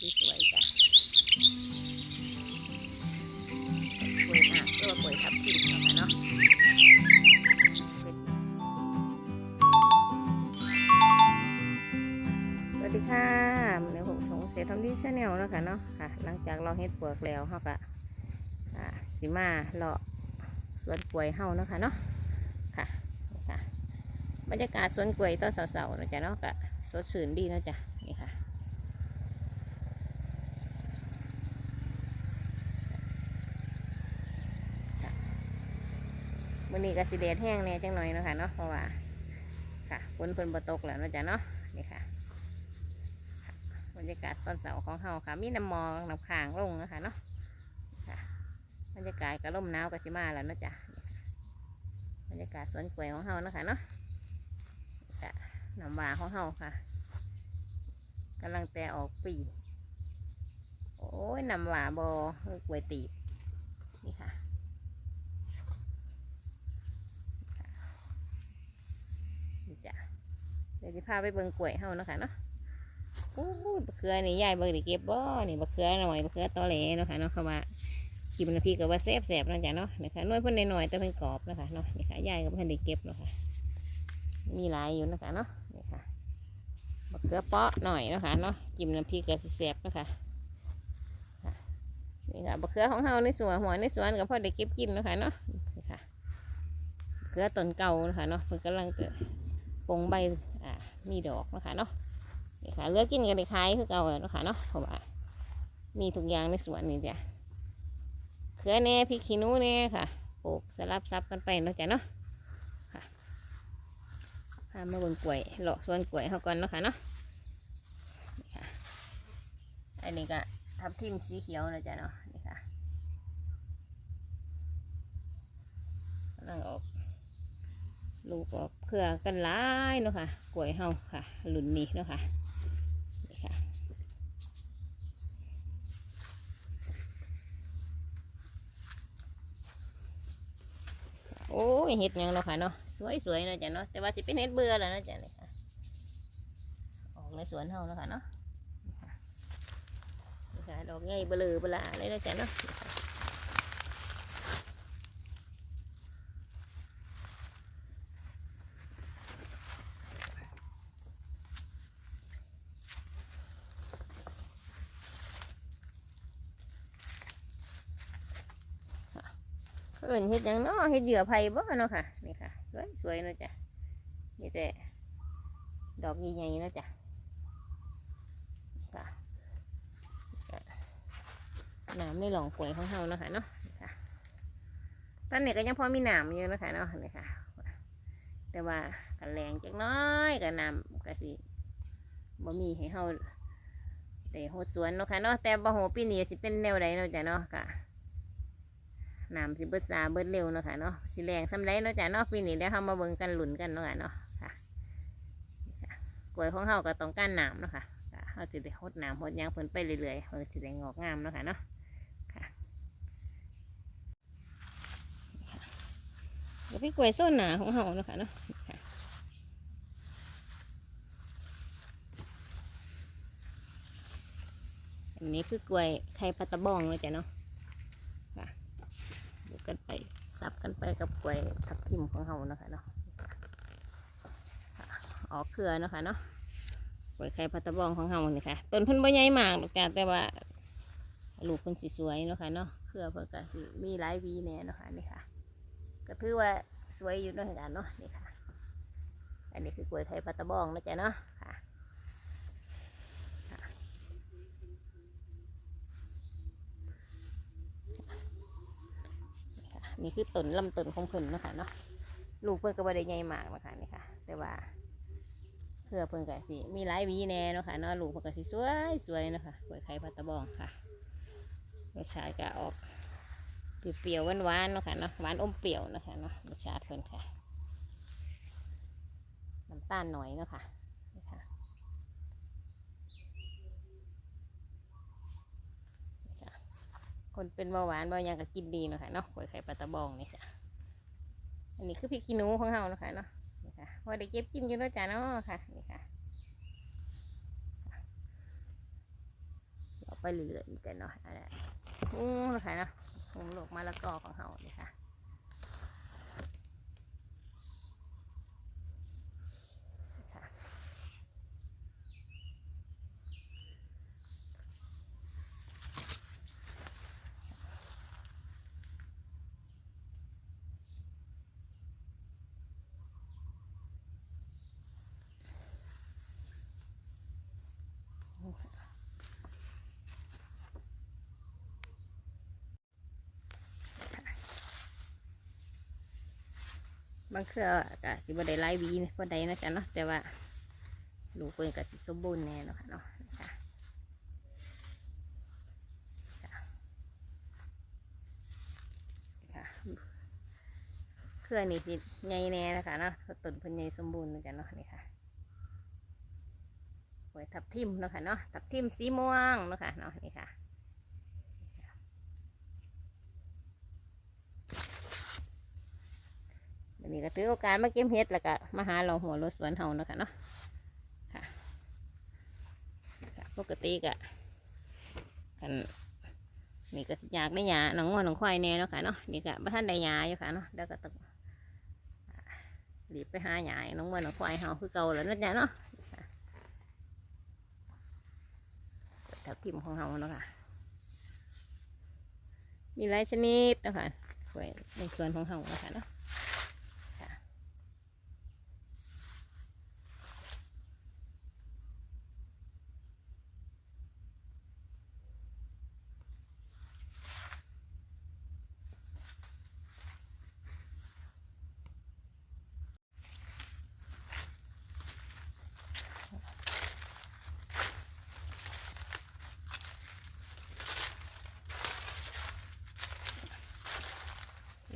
สวยๆจ้ะกล้วยหมากตัวากล้วยทับทิมนะคะเนาะสวัสดีค่ะเดี๋ยวผมสงเสียทำดีชาแนลแล้วค่ะเนาะค่ะ หลังจากเราเฮ็ดปวกแล้วเขาก็อ่าสิมาเลาะสวนกล้วยเฮานะคะเนาะค่ะค่ะ บรรยากาศสวนกล้วยตอนเสาร์ๆนะจ๊ะเนาะก็สดชื่นดีนะจ๊ะนี่ค่ะ วันนี้ก็สิเดดแห้งแน่จังหน่อยนะคะเนาะเพราะว่าค่ะฝนเพิ่นบ่ตกแล้วนาะจ๊ะเนาะนี่ค่ะบรรยากาศตอนเสาร์ของเฮาค่ะ มีน้ำหมอกน้ำค้างลงนะคะเนาะค่ะบรรยากาศก็ร่มหนาวก็สิมาแล้วนาะจ๊ะบรรยากาศสวนกล้วยของเฮานะคะเนาะค่ะน้ำหวาของเฮาค่ะกำลังแต่ออกปีโอ้ยน้ำหวาบอกล้วยตีบนี่ค่ะ นี่ จ้ะเดี๋ยวจะพาไปเบิ่งกล้วยเฮานะคะเนาะโอ้ยบะเขือนี่ยายเบิ่งได้เก็บบ่นี่บะเขือหน่อยบะเขือตอแหลนะคะเนาะเข้ามากินน้ำพริกกับว่าแซ่บแซ่บๆนะจ้ะเนาะนี่ค่ะน้อยเพิ่นหน่อยแต่เพิ่นกรอบนะคะเนาะนี่ค่ะยายก็เพิ่นได้เก็บนะคะ มีหลายอยู่นะคะเนาะนี่ค่ะบะเขือเปาะหน่อยนะคะเนาะกินน้ำพริกกับแซ่บนะคะนี่ค่ะบะเขือของเฮาในสวนหัวในสวนก็พอได้เก็บกินนะคะเนาะนี่ค่ะบะเขือต้นเก่านะคะเนาะเพิ่นกำลังจะ ปงใบอ่ามีดอกนะคะเนาะนี่ค่ะเลือกกินกันได้ายคือเก่าแล้วนะคะเนาะเพราะว่ามีทุกอย่างในสวนนี่จ้ะเขือแหน่พริกขี้หนูแหน่ค่ะปลูกสลับซับกันไปเนาะจ้ะเนาะค่ะพามาเบิ่งกล้วยเลาะสวนกล้วยเขาก่อนเนาะค่ะเนาะนี่ค่ะอันนี้ก็ทับทิมสีเขียวนะจ๊ะเนาะนี่ค่ะกำลังออก ลูกออกเครือกันหลายเนาะค่ะกล้วยเฮาค่ะหลุนนี้เนาะค่ะนี่ค่ะโอ้ยเห็ดยังเนาะค่ะเนาะสวยๆเนาะจ้ะเนาะแต่ว่าสิเป็นเห็ดเบื่อแล้วเนาะจ้ะนี่ค่ะออกในสวนเฮาเนาะค่ะเนาะนี่ค่ะนี่ค่ะดอกใหญ่เบลอเบลาเลยเนาะจ้ะเนาะ เอิ้นเฮ็ดยังเนาะเฮ็ดเหยื่อไผ่บ่เนาะค่ะนี่ค่ะสวยสวยเนาะจ้ะนี่แต่ดอกใหญ่ๆเนาะจ้ะค่ะน้ำในหลองกล้วยของเฮาเนาะค่ะเนาะค่ะตอนนี้ก็ยังพอมีน้ำอยู่เนาะค่ะเนาะนี่ค่ะ แต่ว่ากันแรงจักน้อยกับน้ำก็สิบ่มีให้เฮาได้โหดสวนเนาะค่ะเนาะแต่บ่โหปีนี้สิเป็นแนวใดเนาะจ้ะเนาะค่ะ น้ำสิเบิดซาเบิดเร็วเนาะค่ะเนาะสิแรงสำไรเนาะจ้ะเนาะปีนี้เดี๋ยวเรามาเบิ่งกันหลุนกันเนาะค่ะเนาะค่ะกล้วยของเฮาก็ต้องการน้ำเนาะค่ะเฮาสิได้หดน้ำหดยางเพิ่นไปเรื่อยๆเพิ่นสิได้งอกงามเนาะค่ะเนาะค่ะนี่ค่ะเดี๋ยวพี่กล้วยส้นหนาของเฮาเนาะค่ะเนาะอันนี้คือกล้วยไข่ปลาตะบองเนาะจ้ะเนาะ กันไปซับกันไปกับกล้วยทับทิมของเรานะคะเนาะออกเครือนะคะเนาะกล้วยไข่พัตตบองของเรานี่ค่ะต้นพิ่นบ่ใหญ่มากหรอกจ้ะแต่ว่าลูกเพิ่นสิสวยนะคะเนาะเครือเพิ่นก็สิมีหลายวีแน่นะคะนี่ค่ะ ก็ถือว่าสวยอยู่นาะค่ะเนาะนี่ค่ะ อันนี้คือกล้วยไข่พัตตบองนะจ๊ะเนาะค่ะ นี่คือต้นลำต้นของเพิ่นนะคะเนาะลูกเพิ่นก็บ่ได้ใหญ่มากนะคะนี่ค่ะ แต่ว่าเครือเพิ่นก็สิมีหลายวีแน่เนาะค่ะเนาะลูกเพิ่นก็สิสวยสวยเนาะค่ะกล้วยไข่พัตตะบองค่ะรสชาติก็ออกเปรี้ยวๆหวานๆเนาะค่ะเนาะหวานอมเปรี้ยวนะค่ะเนาะรสชาติเพิ่นค่ะน้ำตาลหน่อยเนาะค่ะนี่ค่ะนี่ค่ะ คนเป็นเบาหวานเบาหยังก็กินดีเนาะค่ะเนาะกล้วยไข่ปลาตะบองนี่ค่ะ อันนี้คือพริกขี้หนูของเฮาเนาะค่ะเนาะนี่ค่ะพอได้เก็บกินอยู่แล้วจ้าเนาะค่ะ นี่ค่ะเอาไปเรื่อยๆกันเนาะอันนั้นหุงนะคะเนาะหุงโลกมะละกอของเขานี่ค่ะ บางเครือก็สิบ่ได้หลายหวีนะบ่ได้นะจ๊ะเนาะแต่ว่าลูกเพิ่นก็สิสมบูรณ์แน่เนาะค่ะเนาะนะคะค่ะเครือนี่สิใหญ่แน่นะคะเนาะต้นเพิ่นใหญ่สมบูรณ์นะจ๊ะเนาะนี่ค่ะไว้ทับทิมเนาะค่ะเนาะทับทิมสีม่วงเนาะค่ะเนาะนี่ค่ะ วันนี้ก็ถือโอกาสมาเก็บเห็ดแล้วก็มาหาเราหัวรถสวนเฮานะคะเนาะค่ะปกติก็กันนี่ก็สิอยากได้หยาหนังงัวหนังควายแน่เนาะค่ะเนาะนี่ก็บ่ท่านได้หยาอยู่ค่ะเนาะเดี๋ยวก็ต้องรีบไปหาหยาหนังงัวหนังควายเฮาคือเก่าแล้วนะจ๊ะเนาะแถวทิมของเฮาเนาะค่ะมีหลายชนิดเนาะคะไว้ในสวนของเฮาเนาะคะเนาะ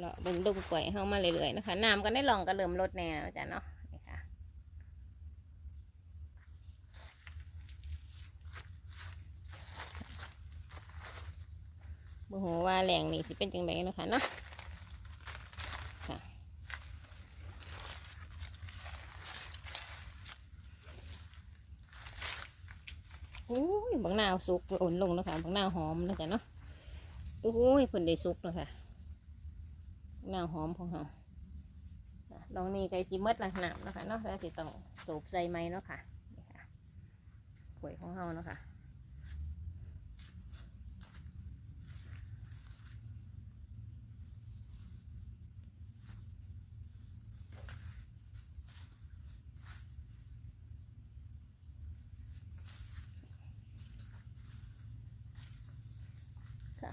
เลาะเบึงดุงกล้วยเข้ามาเรื่อยๆนะคะน้ำก็ได้ลองก็เริ่มลดแน่แล้วจ้ะเนาะนี่ค่ะบ่ฮู้ว่าแหล่งนี่สิเป็นจังไดเนะคะเนาะค่ะโอ้ยบางนาวสุกอ่อนลงแล้วค่ะบางนาวหอมแล้วจ้ะเนาะโอ้ยเพิ่นได้สุกแล้วค่ะ หน้าหอมของเราลองนี่ไก่ซีเมดละหนามเนาะคะเนาะแล้วสิต้องสูบใส่ไม้เนาะค่ะนี่ะกล้วยของเราเนาะค่ะค่ะ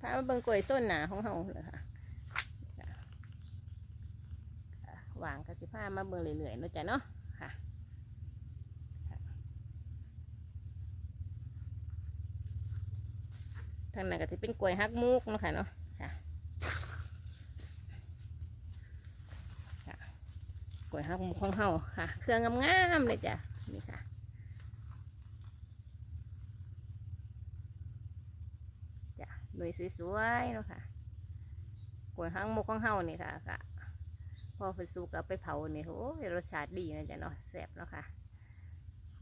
พามาเบิ่งกล้วยส้นหนาของเราเลยค่ะ วาง กะสิผ้ามาเบิ่งเรื่อยๆนะจ้ะเนาะค่ะทางนั้นก็จะเป็นกล้วยฮักมุกเนาะค่ะเนาะค่ะค่ะกล้วยฮักมุกของเฮาค่ะ เครื่องงามๆเลยจ้ะนี่ค่ะจ้ะหน่วยสวยๆเนาะค่ะกล้วยฮักมุกของเฮานี่ค่ะค่ะ พอเพิ่นสุกเอาไปเผาเนี่ยโอ้ยรสชาติดีนะจ๊ะเนาะแซ่บเนาะค่ะ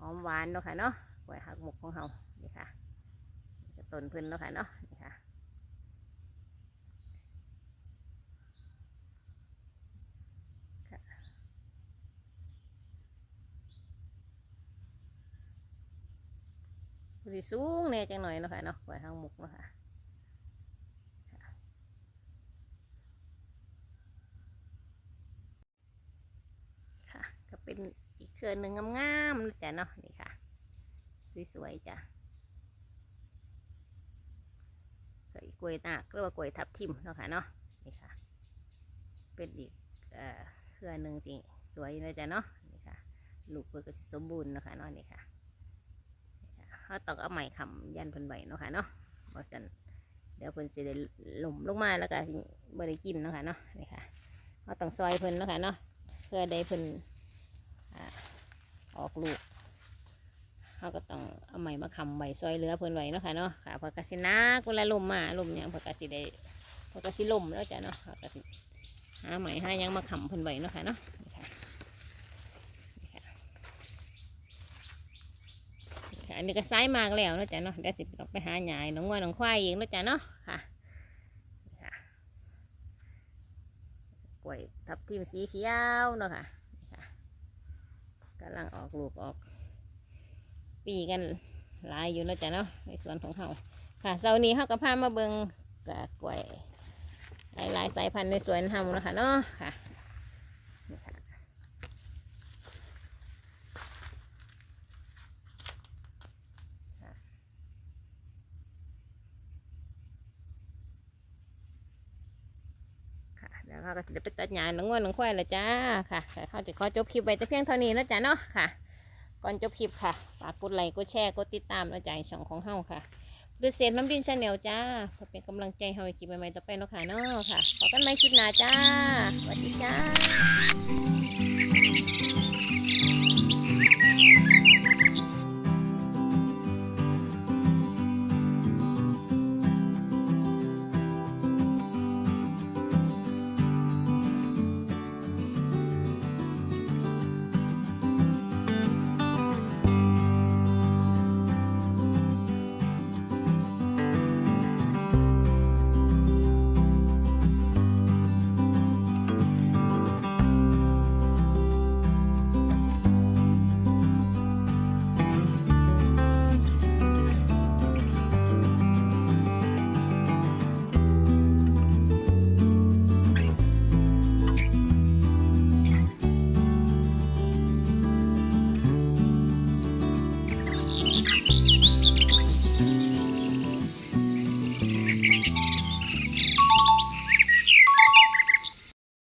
หอมหวานเนาะค่ะเนาะกล้วยหักหมกของเฮานี่ค่ะต้นพิ่นเนาะค่ะเนาะนี่ค่ะสูงแน่จังหน่อยเนาะค่ะเนาะกล้วยหักหมกเนาะค่ะก็ เป็นอีกเครือหนึ่งงามๆนะจ้ะเนาะนี่ค่ะ สวยๆจ้ะก็อีกล้วยตากเรียกว่ากล้วยทับทิมเนาะค่ะเนาะนี่ค่ะ เป็นอีกเอ่อเครือหนึ่งที่สวยเลยจ้ะเนาะนี่ค่ะลูกเพื่อก็สิสมบูรณ์เนาะค่ะเนาะนี่ค่ะเขาตองเอาไม้คำยันเพิ่นไว้เนาะค่ะเนาะเพราะฉะนั้นเดี๋ยวเพิ่นสิได้หล่มลงมาแล้วก็บ่ได้กินเนาะค่ะเนาะนี่ค่ะเขาต้องซอยเพิ่นเนาะค่ะเนาะเพื่อได้เพิ่นอ่า ออกลูกเขาก็ต้องเอาไม้มาคำใบซอยเหลือเพิ่นไว้เนาะค่ะเนาะค่ะพอกสินักเวลาลมมาลมเนี่ยพอกสิได้พอกสิลมแล้วจ้ะเนาะเพอกสิหาไม้หายังมาคำเพิ่นไว้เนาะค่ะเนาะอันนี้ก็ซ้ายมากแล้วเนาะจ้ะเนาะเดี๋ยวสิต้องไปหาใหยายน้องวัวน้องควายเองเนาะจ้ะเนาะค่ะนี่ค่ะกล้วยทับทิมสีเขียวเนาะค่ะนี่ค่ะ กำลังออกลูกออก ปีกันหลายอยู่เนาะจ้ะเนาะในสวนของเขาค่ะเสาร์นี้เขาก็พามาเบิงกะกล้วยหลายๆสายพันธุ์ในสวนทำเนาะคะเนาะค่ะนี่ค่ะ ค่ะเดี๋ยวเขา ก็จะไปตัดหญ้าหนังวัวนหนังควายและจ้าค่ะแต่เขาจะขอจบคลิปไว้แต่เพียงเท่านี้นะจ้าเนาะค่ะ ก่อนจบคลิปค่ะฝากกดไลค์กดแชร์กดติดตามนะจ้าช่องของเฮาค่ะบริเศษน้ำดินชาแนลจ้าเพื่อเป็นกำลังใจให้เฮาให้คลิปใหม่ๆต่อไปเนาะค่ะเนาะค่ะขอกันใหม่คลิปหน้าจ้าสวัสดีจ้า